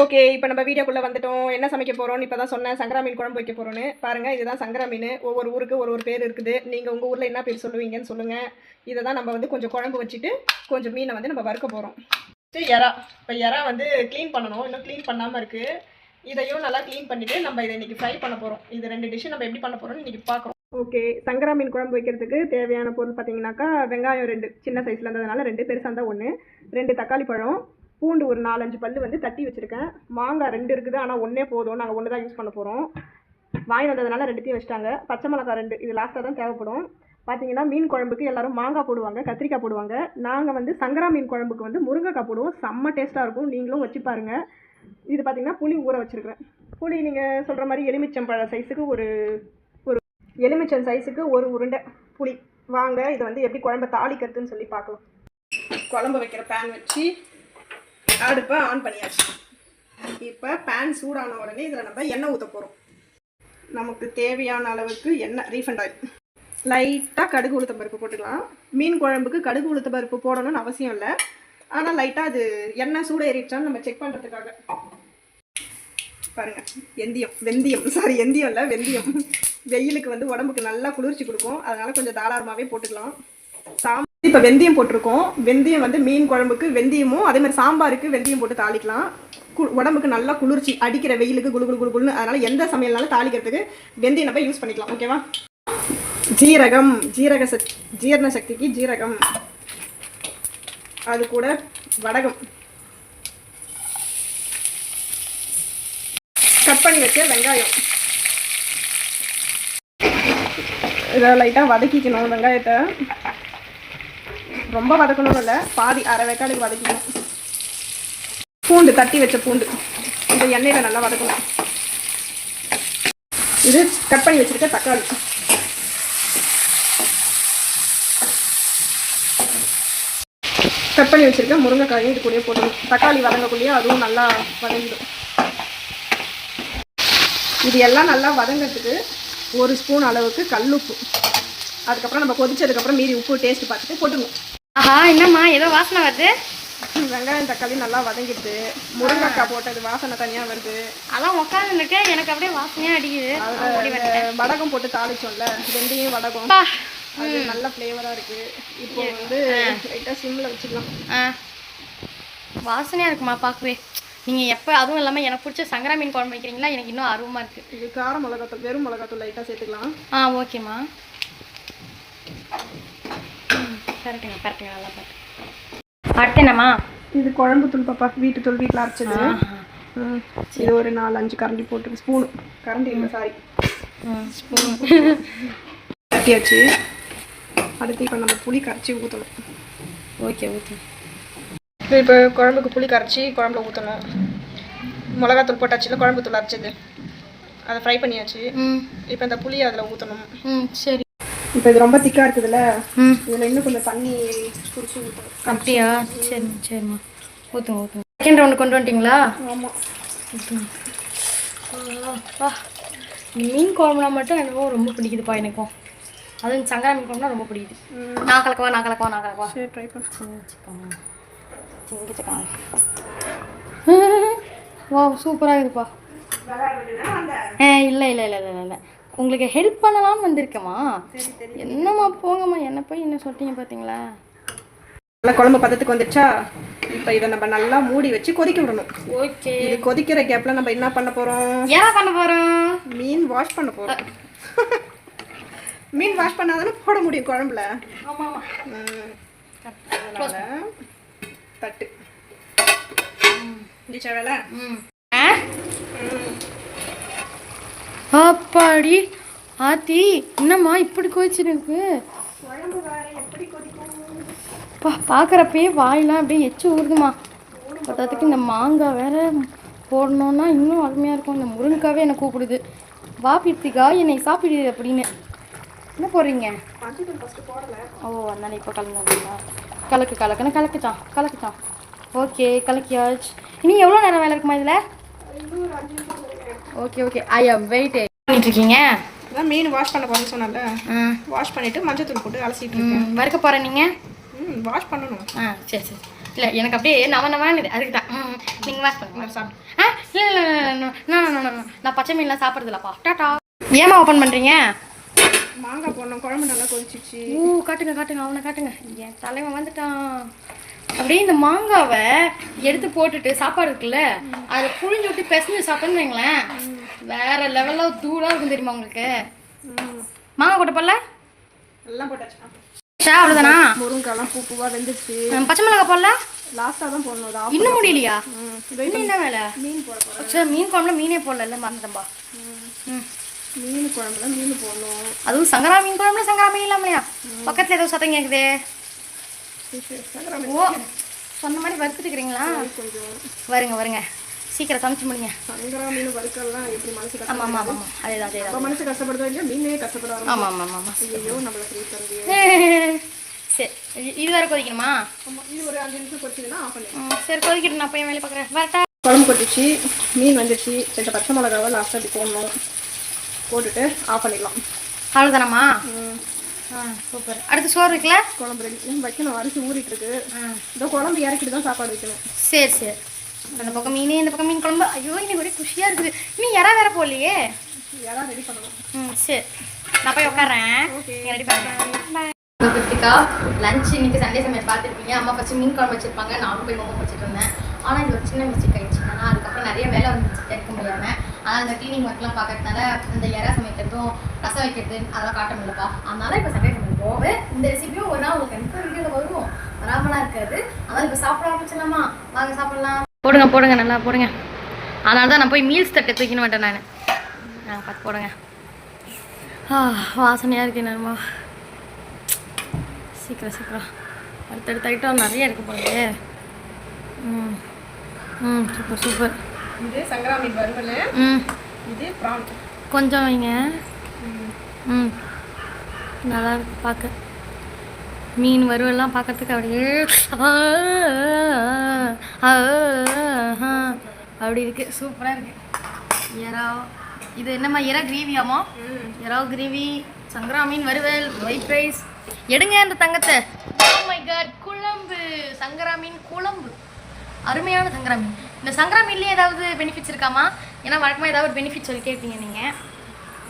Okay இப்போ நம்ம வீடியோக்குள்ளே வந்துட்டோம். என்ன சமைக்க போகிறோம்னு இப்போ தான் சொன்னேன். சங்கரா மீன் குழம்பு வைக்க போகிறோன்னு பாருங்கள் இதுதான் சங்கரா மீன். ஒவ்வொரு ஊருக்கு ஒரு ஒரு பேர் இருக்குது. நீங்கள் உங்கள் ஊரில் என்ன பேர் சொல்லுவீங்கன்னு சொல்லுங்கள் இதை தான் நம்ம வந்து கொஞ்சம் குழம்பு வச்சுட்டு கொஞ்சம் மீனை வந்து நம்ம வறுக்க போகிறோம் எறா. இப்போ எறா வந்து க்ளீன் பண்ணணும். இன்னும் க்ளீன் பண்ணாமல் இருக்குது இதையும் நல்லா க்ளீன் பண்ணிவிட்டு நம்ம இதை இன்றைக்கி ஃப்ரை பண்ண போகிறோம் இது ரெண்டு டிஷ்ஷு நம்ம எப்படி பண்ண போகிறோம்னு இன்றைக்கி பார்க்குறோம். ஓகே சங்கரா மீன் குழம்பு வைக்கிறதுக்கு தேவையான பொருள் பார்த்தீங்கன்னாக்கா வெங்காயம் ரெண்டு. சின்ன சைஸில் இருந்ததுனால ரெண்டு பெருசாக இருந்தால் ஒன்று ரெண்டு தக்காளி பழம் பூண்டு ஒரு நாலஞ்சு பல் வந்து தட்டி வச்சுருக்கேன். மாங்காய் ரெண்டு இருக்குது ஆனால் ஒன்றே போதும். நாங்கள் ஒன்று தான் யூஸ் பண்ண போகிறோம் வாங்கி வந்ததுனால ரெண்டுத்தையும் வச்சுட்டாங்க. பச்சை மிளகாய் ரெண்டு இது லாஸ்ட்டாக தான் தேவைப்படும். பார்த்தீங்கன்னா மீன் குழம்புக்கு எல்லோரும் மாங்காய் போடுவாங்க கத்திரிக்காய் போடுவாங்க. நாங்கள் வந்து சங்கரா மீன் குழம்புக்கு வந்து முருங்கைக்காய் போடுவோம். செம்ம டேஸ்ட்டாக இருக்கும். நீங்களும் வச்சு பாருங்கள் இது பார்த்தீங்கன்னா புளி ஊற வச்சுருக்கிறேன். புளி நீங்கள் சொல்கிற மாதிரி எலுமிச்சம்பழ சைஸுக்கு ஒரு ஒரு எலுமிச்சம் சைஸுக்கு ஒரு உருண்டை புளி. வாங்க இதை வந்து எப்படி குழம்ப தாளிக்கிறதுன்னு சொல்லி பார்க்கலாம். குழம்பு வைக்கிற பேன் வச்சு அடுப்பை ஆன் பண்ணியாச்சு. இப்போ பேன் சூடான உடனே இதில் நம்ம எண்ணெய் ஊற்ற போகிறோம் நமக்கு தேவையான அளவுக்கு எண்ணெய் ரீஃபண்ட் ஆயில் லைட்டாக கடுகு உளுத்தம் பருப்பு போட்டுக்கலாம். மீன் குழம்புக்கு கடுகு உளுத்த பருப்பு போடணும்னு அவசியம் இல்லை. ஆனால் லைட்டாக அது எண்ணெய் சூடு ஏறிடுச்சான்னு நம்ம செக் பண்ணுறதுக்காக பாருங்க வெந்தயம் வெந்தயம். சாரி எந்தியம் இல்லை வெந்தயம். வெயிலுக்கு வந்து உடம்புக்கு நல்லா குளிர்ச்சி கொடுக்கும். அதனால் கொஞ்சம் தாராளமாகவே போட்டுக்கலாம். சாம் இப்போ வெந்தயம் போட்டிருக்கோம். வெந்தயம் வந்து மீன் குழம்புக்கு வெந்தயமும் அதே மாதிரி சாம்பாருக்கு வெந்தயம் போட்டு தாளிக்கலாம். கு- உடம்புக்கு நல்லா குளிர்ச்சி அடிக்கிற வெயிலுக்கு குளு குளு குளு குளுன்னு அதனால எந்த சமையல்னாலும் தாளிக்கிறதுக்கு வெந்தயம் நம்ம யூஸ் பண்ணிக்கலாம். ஓகேவா ஜீரகம் ஜீரக சக் ஜீரண சக்திக்கு ஜீரகம். அது கூட வடகம். கட் பண்ணி வச்ச வெங்காயம். இதை லைட்டாக வதக்கிக்கணும் வெங்காயத்தை. ரொம்ப வதக்கணும் இல்லை. பாதி அரை வெக்காடுக்கு வதக்கிக்கணும். பூண்டு தட்டி வச்ச பூண்டு. இந்த எண்ணெயில் நல்லா வதக்கணும். இது கட் பண்ணி வச்சுருக்க தக்காளி. கட் பண்ணி வச்சுருக்க முருங்கைக்காயும் இது கூடயே போடணும் தக்காளி வதங்கக்குள்ளேயே அதுவும் நல்லா வதங்கிடும். இது எல்லாம் நல்லா வதங்கிறதுக்கு ஒரு ஸ்பூன் அளவுக்கு கல்லுப்பு. அதுக்கப்புறம் நம்ம கொதிச்சதுக்கப்புறம் மீறி உப்பு டேஸ்ட் பார்த்துட்டு போட்டுக்கணும். ஆஹா என்னம்மா ஏதோ வாசனை வருது? வெங்காயம் தக்காளி நல்லா வதங்கிடுது. முருங்கைக்காய் போட்டது வாசனை தனியாக வருது. அதான் உட்காந்துருக்கேன் எனக்கு அப்படியே வாசனையா அடிக்குது. வடகம் போட்டு தாளிச்சோம்ல வெந்தயம் வடகம். அது நல்ல ஃப்ளேவராக இருக்கு. இப்போ வந்து லைட்டாக சிம்மில் வச்சுக்கலாம். வாசனையா இருக்குமா பார்க்கவே. நீங்க எப்போ அதுவும் இல்லாமல் எனக்கு பிடிச்ச சங்கரா மீன் குழம்பு வைக்கிறீங்களா? எனக்கு இன்னும் ஆர்வமா இருக்கு. இது கார மிளகாத்தூள் வெறும் மிளகாத்தூள் லைட்டாக சேர்த்துக்கலாம். ஆ ஓகேம்மா. கரெக்டுங்க கரெக்டுங்க நல்லா பாட்டு அடுத்து என்னம்மா இது குழம்பு தூள் பாப்பா வீட்டு தூள் வீட்டில் அரைச்சது. இது ஒரு நாலு அஞ்சு கரண்டி போட்டு ஸ்பூனு. கரண்டி இல்லை சாரி ஸ்பூன். கட்டியாச்சு. அடுத்து இப்போ நம்ம புளி கரைச்சி ஊற்றணும் ஓகே ஓகே. இப்போ குழம்புக்கு புளி கரைச்சி குழம்புல ஊற்றணும் மிளகாத்தூள் போட்டாச்சுல குழம்பு தூள் அரைச்சது. அதை ஃப்ரை பண்ணியாச்சு. இப்போ இந்த புளி அதில் ஊற்றணும் சரி. இப்போ இது ரொம்ப திக்காக இருக்குதுல்ல? ம். இதில் இன்னும் கொஞ்சம் தண்ணி குடிச்சு அப்படியா? சரிம்மா சரிம்மா. ஊற்றுங்க ஊற்றுங்க செகண்ட் ரவுண்டு கொண்டு வந்துட்டீங்களா? ஆமாம் வா. மீன் குழம்புனா மட்டும் என்னவோ ரொம்ப பிடிக்குதுப்பா எனக்கும். அதுவும் சங்கரா மீன் குழம்புனா ரொம்ப பிடிக்குது. நான் கலக்கவா நான் கலக்கவா நான் கலக்கவா? சரி ட்ரை பண்ண. வா சூப்பராக இருக்குப்பா. ஏ இல்லை இல்லை இல்லை இல்லை இல்லை. உங்களுக்கு ஹெல்ப் பண்ணலாம்னு வந்திருக்கேம்மா. என்னம்மா போங்கம்மா என்ன போய் என்ன சொல்லிட்டீங்க பார்த்தீங்களா நல்லா குழம்பு பதத்துக்கு வந்துடுச்சா இப்போ இதை நம்ம நல்லா மூடி வச்சு கொதிக்க விடணும். ஓகே. இது கொதிக்கிற கேப்பில் நம்ம என்ன பண்ண போகிறோம் என்ன பண்ண போகிறோம் மீன் வாஷ் பண்ண போகிறோம் மீன் வாஷ் பண்ணாதானே போட முடியும் குழம்புல. தட்டு. வேலை அப்பாடி. ஆத்தி என்னம்மா இப்படி கோச்சிட்டு இருக்கு? பா பார்க்குறப்பயே வாயெல்லாம் அப்படியே எச்சு ஊறுதுமா பத்தாத்துக்கு இந்த மாங்காய் வேற போடணுன்னா இன்னும் அருமையாக இருக்கும். இந்த முருங்கைக்காவே என்னை கூப்பிடுது. வா பித்திகா என்னை சாப்பிடு அப்படின்னு. என்ன போடுறீங்க? ஓ அதனால இப்போ கலந்துங்களா கலக்கு கலக்குன்னு கலக்குச்சான் கலக்குச்சான் ஓகே கலக்கியாச்சு. இனி எவ்வளோ நேரம் வேலை இருக்குமா இதில்? Okay okay I am wait பண்ணிட்டு இருக்கீங்க அதான் மீன் வாஷ் பண்ண போகிறேன்னு சொன்னல வாஷ் பண்ணிவிட்டு மஞ்சள் தூள் போட்டு அலசிட்டு இருக்கேன். வறுக்க போகிறேன் நீங்கள் ம் வாஷ் பண்ணணும். ஆ சரி சரி. இல்லை எனக்கு அப்படியே நவ நவான்னு அதுக்கு தான். நீங்கள் வாஷ் பண்ணுங்க சாப்பிட்டு ஆ இல்லை இல்லை இல்லை நான் பச்சை மீன்லாம் சாப்பிட்றதில்லப்பா. டாட்டா. ஏமா ஓப்பன் பண்ணுறீங்க மாங்காய் போடணும். குழம்பு நல்லா கொதிச்சிச்சு ஊ காட்டுங்க காட்டுங்க. அவனை காட்டுங்க. என் தலைவன் வந்துட்டான். அப்படியே இந்த மாங்காவை எடுத்து போட்டுட்டு சாப்பாடு இருக்குல்ல அதை புழிஞ்சு விட்டு பிசைஞ்சு சாப்பிட்டோன்னு வைங்களேன். வேற லெவலில் தூளாக இருக்கும் தெரியுமா உங்களுக்கு? மாங்காய் கொட்டை போடல எல்லாம் போட்டாச்சு. அவ்வளோதானா முருங்கைக்காலாம் பூ பூவாக வெந்துச்சு பச்சை மிளகாய் போடல? லாஸ்ட்டாக தான் போடணும். இன்னும் முடியலையா? இன்னும் என்ன வேலை? மீன் போட சரி மீன் குழம்புல மீனே போடல மறந்துட்டம்பா மீன் குழம்புல மீன் போடணும். அதுவும் சங்கரா மீன் குழம்புல சங்கரா மீன் இல்லாமலையா? பக்கத்தில் ஏதோ சத்தம் கேட்குதே ஓ சொன்ன மாதிரி வறுத்துட்டுக்கிறீங்களா? கொஞ்சம் வருங்க வருங்க. சீக்கிரம் சமைச்சு முடிங்க. சங்கரா மீன் வறுக்கலாம் எப்படி மனசு ஆமாம் ஆமாம் ஆமாம் அதேதான் அதேதான் அப்போ மனசு கஷ்டப்படுதோ இல்லையா மீனே கஷ்டப்பட வரும் ஆமாம் ஆமாம் ஆமாம் ஐயோ நம்மள ஃப்ரீ தருது சரி இது- வேற கொதிக்கணுமா? இது ஒரு அஞ்சு நிமிஷம் பொரிச்சிங்கன்னா ஆஃப் பண்ணி சரி கொதிக்கிட்டு நான் போய் வேலையை பார்க்குறேன். வரட்டா. குழம்பு கொட்டிச்சு மீன் வந்துடுச்சு ரெண்டு பச்சை மிளகாவை லாஸ்ட்டாக இப்படி போடணும். போட்டுட்டு ஆஃப் பண்ணிடலாம். அவ்வளோதானம்மா ம், சூப்பர். அடுத்து சோறு இருக்குல்ல? குழம்பு ரெடி. வைக்கணும். அரிசி ஊறிட்டு இருக்கு ஆ. இந்த குழம்பு இறக்கிட்டு தான் சாப்பாடு வைக்கணும். சரி சரி. அந்த பக்கம் மீன் இந்த பக்கம் மீன் குழம்பு. ஐயோ இன்னைக்கு ஒரே குஷியாக இருக்குது. இன்னும் இறா வேற போகலையே யாராவது ரெடி பண்ணணும். ம் சரி. நான் போய் உட்காறேன் ஓகே. ரெடி பண்ணுறேன் கிருத்திகா லஞ்ச் இன்னைக்கு சண்டே சமையல் பார்த்துருப்பீங்க. அம்மா ஃபஸ்ட்டு மீன் குழம்பு வச்சிருப்பாங்க. நானும் போய் மொத்தம் வச்சுட்டு இருந்தேன் ஆனால் இது ஒரு சின்ன மிஸ்டேக் ஆயிடுச்சு. ஆனால் அதுக்கப்புறம் நிறைய வேலை வந்துச்சு எடுக்க முடியாமல் ஆனால் அந்த க்ளீனிங் ஒர்க்லாம் பார்க்கறதுனால இந்த இறா சமைக்கிறதும் ரசம் வைக்கிறது அதெல்லாம் காட்ட முடியலப்பா. அதனால இப்போ சண்டே பண்ணி போவே. இந்த ரெசிபியும் ஒரு நாள் உங்களுக்கு கண்டிப்பாக வீடியோவில் வரும். வராமலாம் இருக்காது. அதனால் இப்போ சாப்பிட ஆரம்பிச்சிடலாமா வாங்க சாப்பிடலாம். போடுங்க போடுங்க நல்லா போடுங்க. அதனால தான் நான் போய் மீல்ஸ் தட்டை தூக்கின்னு மாட்டேன் நான். நான் பார்த்து போடுங்க. வாசனையாக இருக்கு என்னமா. சீக்கிரம் சீக்கிரம். அடுத்தடுத்த ஐட்டம் நிறைய இருக்குது போலயே. ம் ம் சூப்பர் சூப்பர் இது சங்கரா மீன் வறுவல் ம். இது ப்ரான். கொஞ்சம் வைங்க. ம். நல்லா இருக்கு பார்க்க மீன் வறுவல்லாம் பார்க்கறதுக்கு அப்படியே அப்படி இருக்கு. சூப்பராக இருக்கு. எறா இது என்னம்மா எறா கிரேவியாமா எறா கிரேவி சங்கரா மீன் வறுவல் ஒயிட் ரைஸ் எடுங்க அந்த தங்கத்தை. Oh குழம்பு. சங்கரா மீன் குழம்பு. அருமையான சங்கரா மீன் இந்த சங்கரா மீன்லேயே ஏதாவது பெனிஃபிட்ஸ் இருக்காமா? ஏன்னா வழக்கமாக ஏதாவது ஒரு பெனிஃபிட் சொல்லி கேட்பீங்க நீங்கள்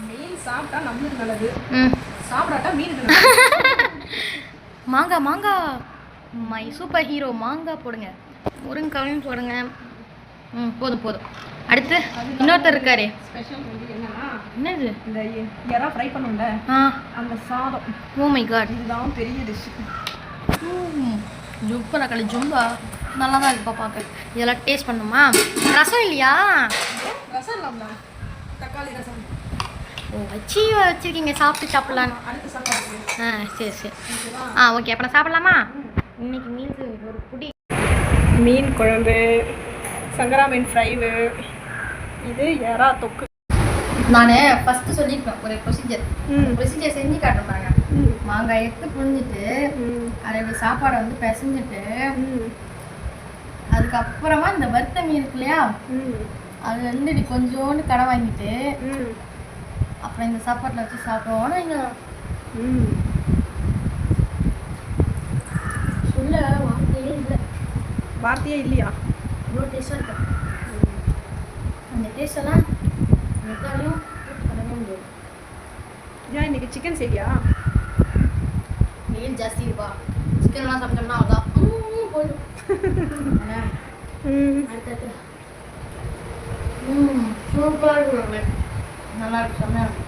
மீன் சாப்பிட்டா நம்மளுக்கு நல்லது. ம். சாப்பிடாட்டா மீனுக்கு நல்லது. மாங்காய் மாங்காய் மை சூப்பர் ஹீரோ மாங்காய் போடுங்க. முருங்கைக்காயும் போடுங்க. ம் போதும் போதும். அடுத்து இன்னொருத்தர் இருக்காரு. என்னது? இந்த எறா ஃப்ரை பண்ணும்ல ஆ. அந்த சாதம். ஓ மை காட் இதுதான் பெரிய டிஷ் ஜுப்பா களி ஜும்பா. நல்லா தான் இருக்குப்பா பார்க்க இதெல்லாம் டேஸ்ட் பண்ணுமா? ரசம் இல்லையா? ரசம் இல்லாம தக்காளி ரசம். ஓ வச்சு வச்சிருக்கீங்க. சாப்பிட்டு சாப்பிட்லான்னு. ஆ சரி சரி. ஆ ஓகே அப்புறம் சாப்பிட்லாமா? இன்னைக்கு மீல்ஸ் ஒரு புடி. மீன் குழம்பு சங்கரா மீன் ஃப்ரைவு இது எறா தொக்கு. நான் ஃபஸ்ட்டு சொல்லியிருப்பேன் ஒரு ப்ரொசீஜர் ப்ரொசீஜர் செஞ்சு ம். மாங்காய் எடுத்து புழிஞ்சிட்டு அதை சாப்பாடை வந்து பிசைஞ்சிட்டு அதுக்கப்புறமா இந்த வறுத்த மீன் இருக்கு இல்லையா? ம். அது வந்து இப்படி கொஞ்சோண்டு கடை வாங்கிட்டு ம். அப்புறம் இந்த சாப்பாட்டில் வச்சு சாப்பிடுவோம். இங்கே ம். சொல்ல வார்த்தையே இல்லை. வார்த்தையே இல்லையா? இவ்வளோ டேஸ்ட்டாக இருக்கு. அந்த டேஸ்ட் எல்லாம் எதாலையும் பண்ணவே முடியாது. ஏன் இன்னைக்கு சிக்கன் செய்யா வெயில் ஜாஸ்தி இருப்பா சிக்கன்லாம் சாப்பிட்டோம்னா அவ்வளோதான் போயிடும் என்ன? சூப்பராக இருக்கு நல்லா இருக்கு செம்மையாக இருக்கு.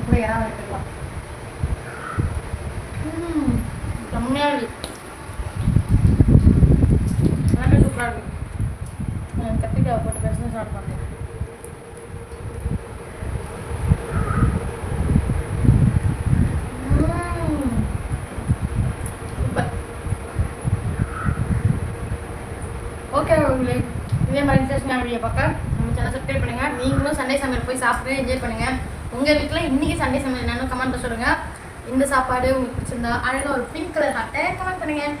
கூட யாராவது எடுத்துக்கலாம் ம் இருக்கு. எல்லாமே சூப்பராக இருக்கு கத்திரிக்காய் போட்டு பேசணும் ஸ்டார்ட் பண்ணுறேன் ஓகே உங்களே இதே வீடியோ பார்க்க. நம்ம சேனல் சப்ஸ்கிரைப் பண்ணுங்கள் நீங்களும் சண்டே சமையல் போய் சாப்பிட்டு என்ஜாய் பண்ணுங்கள் உங்கள் வீட்டில் இன்றைக்கி சண்டே சமையல் என்னன்னு கமெண்ட்ல சொல்லுங்கள் இந்த சாப்பாடு உங்களுக்கு பிடிச்சிருந்தா அழகா ஒரு பிங்க் கலர் ஹாட்டை கமெண்ட் பண்ணுங்கள்